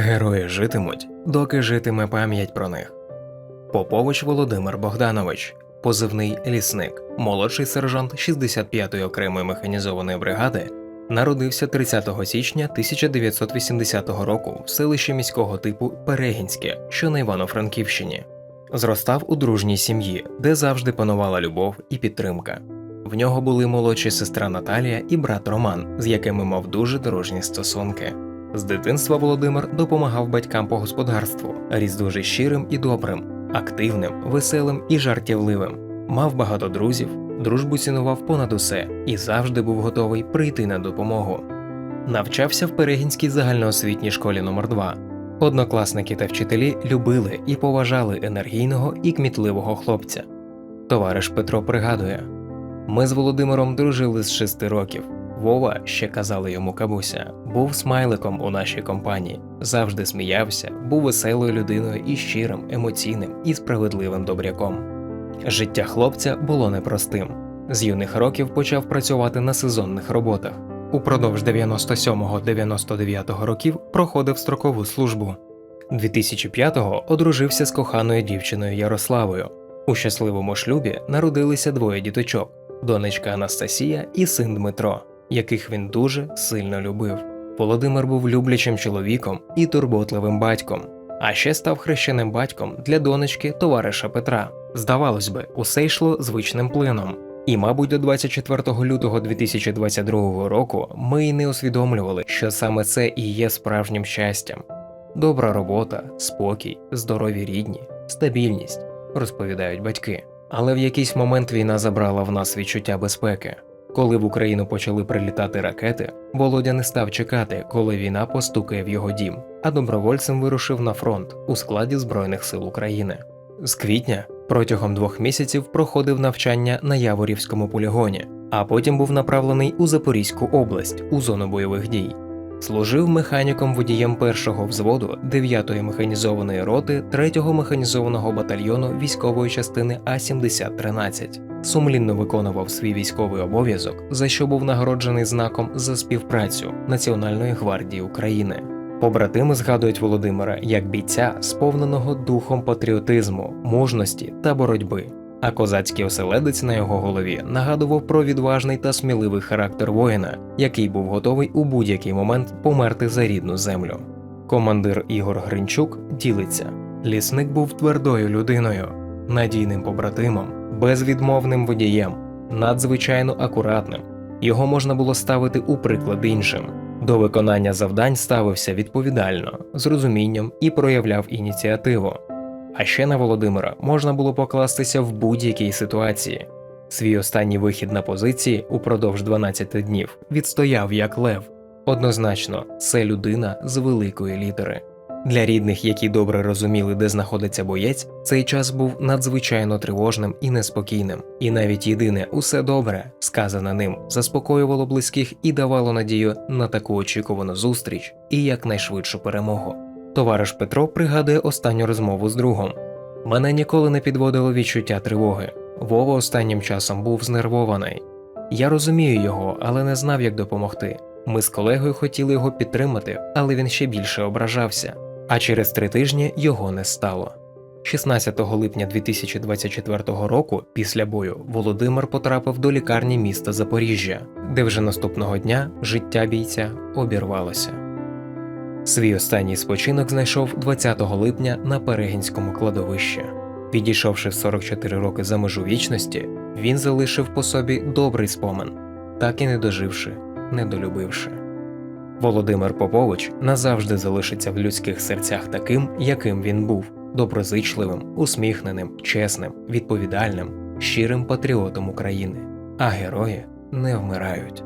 Герої житимуть, доки житиме пам'ять про них. Попович Володимир Богданович, позивний лісник, молодший сержант 65-ї окремої механізованої бригади, народився 30 січня 1980 року в селищі міського типу Перегінське, що на Івано-Франківщині. Зростав у дружній сім'ї, де завжди панувала любов і підтримка. В нього були молодша сестра Наталія і брат Роман, з якими мав дуже дорожні стосунки. З дитинства Володимир допомагав батькам по господарству, ріс дуже щирим і добрим, активним, веселим і жартівливим. Мав багато друзів, дружбу цінував понад усе і завжди був готовий прийти на допомогу. Навчався в Перегінській загальноосвітній школі номер 2 Однокласники та вчителі любили і поважали енергійного і кмітливого хлопця. Товариш Петро пригадує: ми з Володимиром дружили з шести років. Вова, ще казали йому кабуся, був смайликом у нашій компанії, завжди сміявся, був веселою людиною і щирим, емоційним і справедливим добряком. Життя хлопця було непростим. З юних років почав працювати на сезонних роботах. Упродовж 97-99 років проходив строкову службу. 2005-го одружився з коханою дівчиною Ярославою. У щасливому шлюбі народилися двоє діточок: донечка Анастасія і син Дмитро, яких він дуже сильно любив. Володимир був люблячим чоловіком і турботливим батьком, а ще став хрещеним батьком для донечки товариша Петра. Здавалось би, усе йшло звичним плином. І, мабуть, до 24 лютого 2022 року ми й не усвідомлювали, що саме це і є справжнім щастям. Добра робота, спокій, здорові рідні, стабільність, розповідають батьки. Але в якийсь момент війна забрала в нас відчуття безпеки. Коли в Україну почали прилітати ракети, Володя не став чекати, коли війна постукає в його дім, а добровольцем вирушив на фронт у складі Збройних сил України. З квітня протягом двох місяців проходив навчання на Яворівському полігоні, а потім був направлений у Запорізьку область у зону бойових дій. Служив механіком водієм першого взводу 9-ї механізованої роти 3-го механізованого батальйону військової частини А-7013. Сумлінно виконував свій військовий обов'язок, за що був нагороджений знаком за співпрацю Національної гвардії України. Побратими згадують Володимира як бійця, сповненого духом патріотизму, мужності та боротьби. А козацький оселедець на його голові нагадував про відважний та сміливий характер воїна, який був готовий у будь-який момент померти за рідну землю. Командир Ігор Гринчук ділиться: лісник був твердою людиною, надійним побратимом, безвідмовним водієм, надзвичайно акуратним. Його можна було ставити у приклад іншим. До виконання завдань ставився відповідально, з розумінням і проявляв ініціативу. А ще на Володимира можна було покластися в будь-якій ситуації. Свій останній вихід на позиції упродовж 12 днів відстояв як лев. Однозначно, це людина з великої літери. Для рідних, які добре розуміли, де знаходиться боєць, цей час був надзвичайно тривожним і неспокійним. І навіть єдине усе добре, сказане ним, заспокоювало близьких і давало надію на таку очікувану зустріч і якнайшвидшу перемогу. Товариш Петро пригадує останню розмову з другом. Мене ніколи не підводило відчуття тривоги. Вова останнім часом був знервований. Я розумію його, але не знав, як допомогти. Ми з колегою хотіли його підтримати, але він ще більше ображався. А через три тижні його не стало. 16 липня 2024 року, після бою, Володимир потрапив до лікарні міста Запоріжжя, де вже наступного дня життя бійця обірвалося. Свій останній спочинок знайшов 20 липня на Перегінському кладовищі. Відійшовши в 44 роки за межу вічності, він залишив по собі добрий спомин, так і не доживши, не долюбивши. Володимир Попович назавжди залишиться в людських серцях таким, яким він був доброзичливим, усміхненим, чесним, відповідальним, щирим патріотом України. А герої не вмирають.